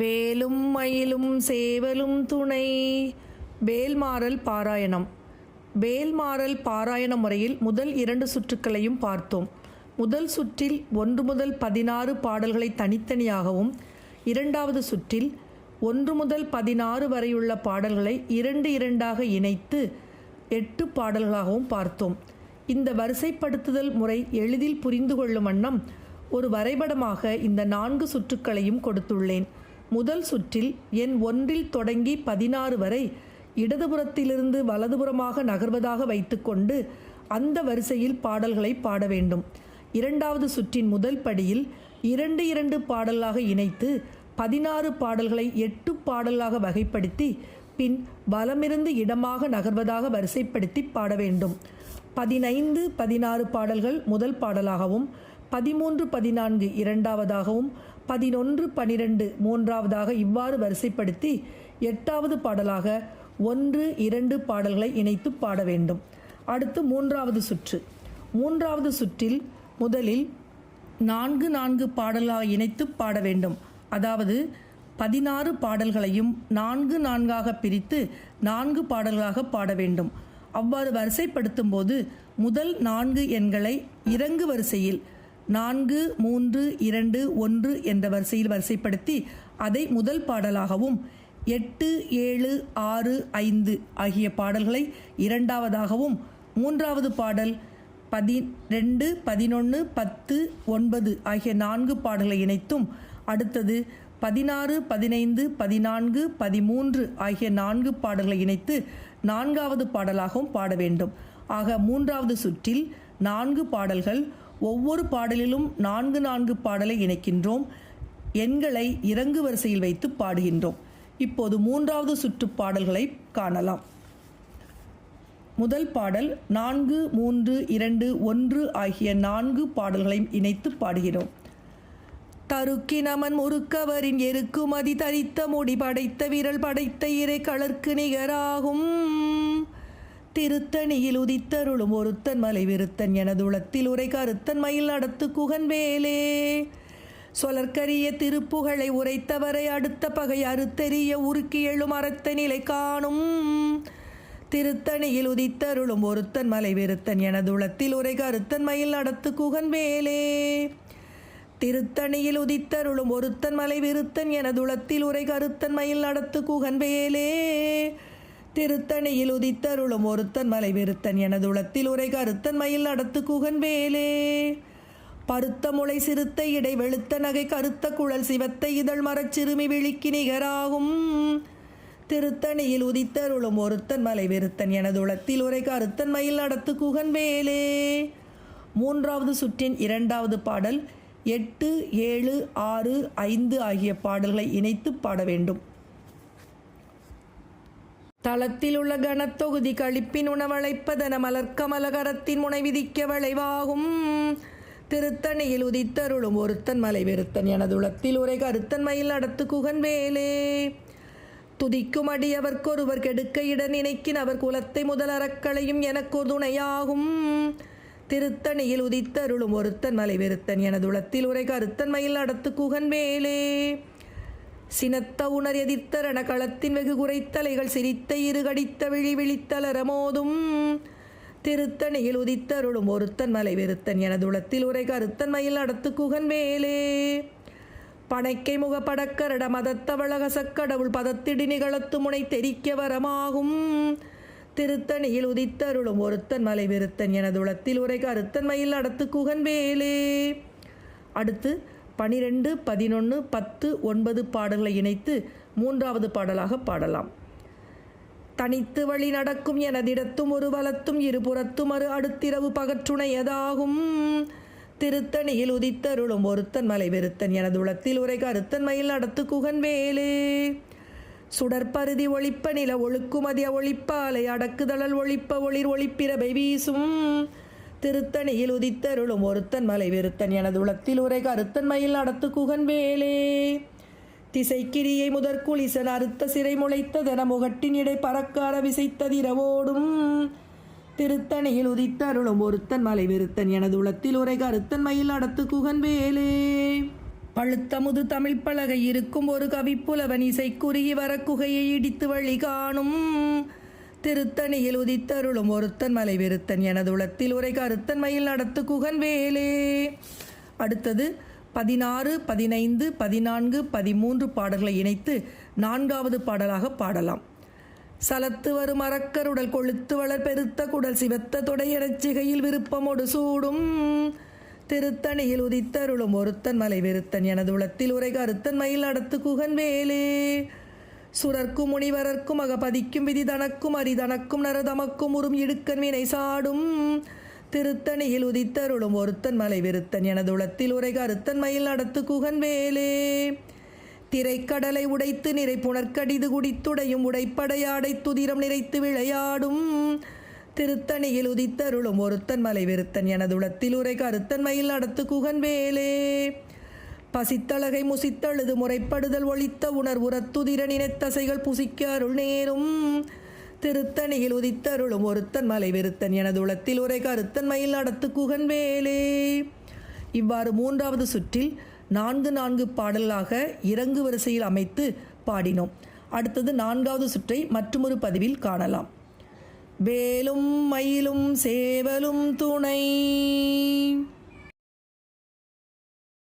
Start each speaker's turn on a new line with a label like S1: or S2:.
S1: வேலும் மயிலும் சேவலும் துணை. வேல்மாறல் பாராயணம். வேல்மாறல் பாராயண முறையில் முதல் இரண்டு சுற்றுக்களையும் பார்த்தோம். முதல் சுற்றில் ஒன்று முதல் பதினாறு பாடல்களை தனித்தனியாகவும் இரண்டாவது சுற்றில் ஒன்று முதல் பதினாறு வரையுள்ள பாடல்களை இரண்டு இரண்டாக இணைத்து எட்டு பாடல்களாகவும் பார்த்தோம். இந்த வரிசைப்படுத்துதல் முறை எளிதில் புரிந்து கொள்ளும் வண்ணம் ஒரு வரைபடமாக இந்த நான்கு சுற்றுக்களையும் கொடுத்துள்ளேன். முதல் சுற்றில் எண் ஒன்றில் தொடங்கி பதினாறு வரை இடதுபுறத்திலிருந்து வலதுபுறமாக நகர்வதாக வைத்துக்கொண்டு அந்த வரிசையில் பாடல்களை பாட வேண்டும். இரண்டாவது சுற்றின் முதல் படியில் இரண்டு இரண்டு பாடலாக இணைத்து பதினாறு பாடல்களை எட்டு பாடலாக வகைப்படுத்தி பின் வலமிருந்து இடமாக நகர்வதாக வரிசைப்படுத்தி பாட வேண்டும். பதினைந்து பதினாறு பாடல்கள் முதல் பாடலாகவும் பதிமூன்று பதினான்கு இரண்டாவதாகவும் பதினொன்று பனிரெண்டு மூன்றாவதாக இவ்வாறு வரிசைப்படுத்தி எட்டாவது பாடலாக ஒன்று இரண்டு பாடல்களை இணைத்து பாட வேண்டும். அடுத்து மூன்றாவது சுற்று. மூன்றாவது சுற்றில் முதலில் நான்கு நான்கு பாடலாக இணைத்து பாட வேண்டும். அதாவது பதினாறு பாடல்களையும் நான்கு நான்காக பிரித்து நான்கு பாடல்களாக பாட வேண்டும். அவ்வாறு வரிசைப்படுத்தும் போது முதல் நான்கு எண்களை இறங்கு வரிசையில் நான்கு மூன்று இரண்டு ஒன்று என்ற வரிசையில் வரிசைப்படுத்தி அதை முதல் பாடலாகவும் எட்டு ஏழு ஆறு ஐந்து ஆகிய பாடல்களை இரண்டாவதாகவும் மூன்றாவது பாடல் பதி ரெண்டு பதினொன்று பத்து ஒன்பது ஆகிய நான்கு பாடல்களை இணைத்தும் அடுத்தது பதினாறு பதினைந்து பதினான்கு பதிமூன்று ஆகிய நான்கு பாடல்களை இணைத்து நான்காவது பாடலாகவும் பாட வேண்டும். ஆக மூன்றாவது சுற்றில் நான்கு பாடல்கள் ஒவ்வொரு பாடலிலும் நான்கு நான்கு பாடலை இணைக்கின்றோம். எண்களை இறங்கு வரிசையில் வைத்து பாடுகின்றோம். இப்போது மூன்றாவது சுற்று பாடல்களை காணலாம். முதல் பாடல் நான்கு மூன்று இரண்டு ஒன்று ஆகிய நான்கு பாடல்களையும் இணைத்து பாடுகிறோம். தருக்கினமன் முறுக்கவரின் எருக்குமதி தரித்த முடி படைத்த விரல் படைத்த இறை கலர்க்கு நிகராகும். திருத்தணியில் உதித்தருளும் ஒருத்தன் மலை விருத்தன் எனதுளத்தில் உரை கருத்தன் மயில் நடத்து குகன் வேலே சொலற்கரிய திருப்புகழை உரைத்தவரை அடுத்த பகை அறுத்தெறிய உருக்கி எழும் அறத்த நிலை காணும். திருத்தணியில் உதித்தருளும் ஒருத்தன் மலை விருத்தன் எனதுளத்தில் உரை கருத்தன் மயில் நடத்து குகன் வேலே திருத்தணியில் உதித்தருளும் ஒருத்தன் மலை விருத்தன் எனதுளத்தில் உரை கருத்தன் மயில் நடத்து குகன் வேலே திருத்தணியில் உதித்தருளும் ஒருத்தன் மலை விருத்தன் எனதுளத்தில் உரை கருத்தன் மயில் நடத்து குகன் வேலே. பருத்த முளை சிறுத்த இடை வெளுத்த நகை கருத்த குழல் சிவத்த இதழ் மரச் சிறுமி விழிக்கு நிகராகும். திருத்தணியில் உதித்தருளும் ஒருத்தன் மலை விருத்தன் எனதுளத்தில் உரை கருத்தன் மயில் நடத்து குகன் வேலே. மூன்றாவது சுற்றின் இரண்டாவது பாடல் எட்டு ஏழு ஆறு ஐந்து ஆகிய பாடல்களை இணைத்து பாட வேண்டும். தளத்தில் உள்ள கனத்தொகுதி கழிப்பின் உணவழைப்பதன மலர்க்கமலகரத்தின் முனை விதிக்க விளைவாகும். திருத்தணியில் உதித்தருளும் ஒருத்தன் மலை வெறுத்தன் எனதுளத்தில் உரை கருத்தன் மயில் நடத்து குகன் வேலே. துதிக்கும் அடியவர்க்கொருவர் கெடுக்க இட நினைக்கின் அவர் குலத்தை முதல் அறக்களையும் எனக்கு துணையாகும். திருத்தணியில் உதித்தருளும் ஒருத்தன் மலை வெறுத்தன் எனதுளத்தில் உரை கருத்தன் மயில் நடத்து குகன் வேலே. சினத்த உணர் எதிர்த்தரண களத்தின் வெகு குறைத்தலைகள் சிரித்த இருகடித்த விழி விழித்தலரமோதும் திருத்தணியில் உதித்தருளும் ஒருத்தன் மலை வெறுத்தன் எனதுளத்தில் உரை கருத்தன் மயில் அடுத்து குகன் மேலே. பனைக்கை முக படக்கரட மதத்தவளக சக்கடவுள் பதத்திடி நிகழத்து முனை தெரிக்க வரமாகும். திருத்தணியில் உதித்தருளும் ஒருத்தன் மலை வெறுத்தன் எனதுளத்தில் உரை கருத்தன் மயில் அடுத்து குகன் வேலே அடுத்து பனிரெண்டு பதினொன்று பத்து ஒன்பது பாடல்களை இணைத்து மூன்றாவது பாடலாக பாடலாம். தனித்து வழி நடக்கும் எனதிடத்தும் ஒரு வலத்தும் இருபுறத்தும் அரு அடுத்திரவு பகற்றுணையதாகும் திருத்தணியில் உதித்தருளும் ஒருத்தன் மலை வெறுத்தன் எனது உளத்தில் உரை கருத்தன் மயில் நடத்து குகன் வேலே. சுடற்பருதி ஒளிப்ப நில ஒழுக்குமதிய ஒளிப்பாலை அடக்குதழல் ஒளிப்ப ஒளிர் ஒளிப்பிரபை வீசும். திருத்தணியில் உதித்தருளும் ஒருத்தன் மலை வெறுத்தன் எனது உளத்தில் உரை கருத்தன் மயில் நடத்து குகன் வேலே. திசைக்கிரியை முதற்குளிசன் அறுத்த சிறை முளைத்ததென முகட்டின் இடை பறக்கார விசைத்ததிரவோடும் திருத்தணியில் உதித்தருளும் ஒருத்தன் மலை விருத்தன் எனது உளத்தில் உரை கருத்தன் மயில் நடத்து குகன் வேலே. பழுத்தமுது தமிழ் பலகை இருக்கும் ஒரு கவிப்புலவன் இசைக்குறுகி வர குகையை இடித்து வழி காணும். திருத்தணியில் உதித்தருளும் ஒருத்தன் மலை விருத்தன் எனது உளத்தில் உரை கருத்தன் மயில் நடத்து குகன் வேலே. அடுத்தது பதினாறு பதினைந்து பதினான்கு பதிமூன்று பாடல்களை இணைத்து நான்காவது பாடலாக பாடலாம். சலத்து வரும் அறக்கருடல் கொழுத்து வளர் பெருத்த குடல் சிவத்த தொடையரச் சிகையில் விருப்பமோடு சூடும். திருத்தணியில் உதித்தருளும் ஒருத்தன் மலை வெறுத்தன் எனது உளத்தில் உரை கருத்தன் மயில் நடத்து குகன் வேலே. சுரர்க்கும் முனிவரர்க்கும் அகபதிக்கும் விதி தனக்கும் அரிதனக்கும் நரதமக்கும் உறும் இடுக்கன் வினை சாடும். திருத்தணியில் உதித்தருளும் ஒருத்தன் மலை வெறுத்தன் எனது உளத்தில் உரை கருத்தன் மயில் நடத்து குகன் வேலே திரைக்கடலை உடைத்து நிறை புனற்கடிது குடித்துடையும் உடைப்படையாடை துதிரம் நிறைத்து விளையாடும். திருத்தணியில் உதித்தருளும் ஒருத்தன் மலை வெறுத்தன் எனது உளத்தில் உரை கருத்தன் மயில் நடத்து குகன் வேலே பசித்தழகை முசித்தழுது முறைப்படுதல் ஒழித்த உணர்வுறத்துதிர நினைத்தசைகள் புசிக்க அருள் நேரும். திருத்தணியில் உதித்தருளும் ஒருத்தன் மலை வெறுத்தன் எனது உளத்தில் உரை கருத்தன் மயில் நடத்து குகன் வேலே இவ்வாறு மூன்றாவது சுற்றில் நான்கு நான்கு பாடலாக இறங்கு வரிசையில் அமைத்து பாடினோம். அடுத்தது நான்காவது சுற்றை மற்றொரு பதிவில் காணலாம். வேலும் மயிலும் சேவலும் துணை.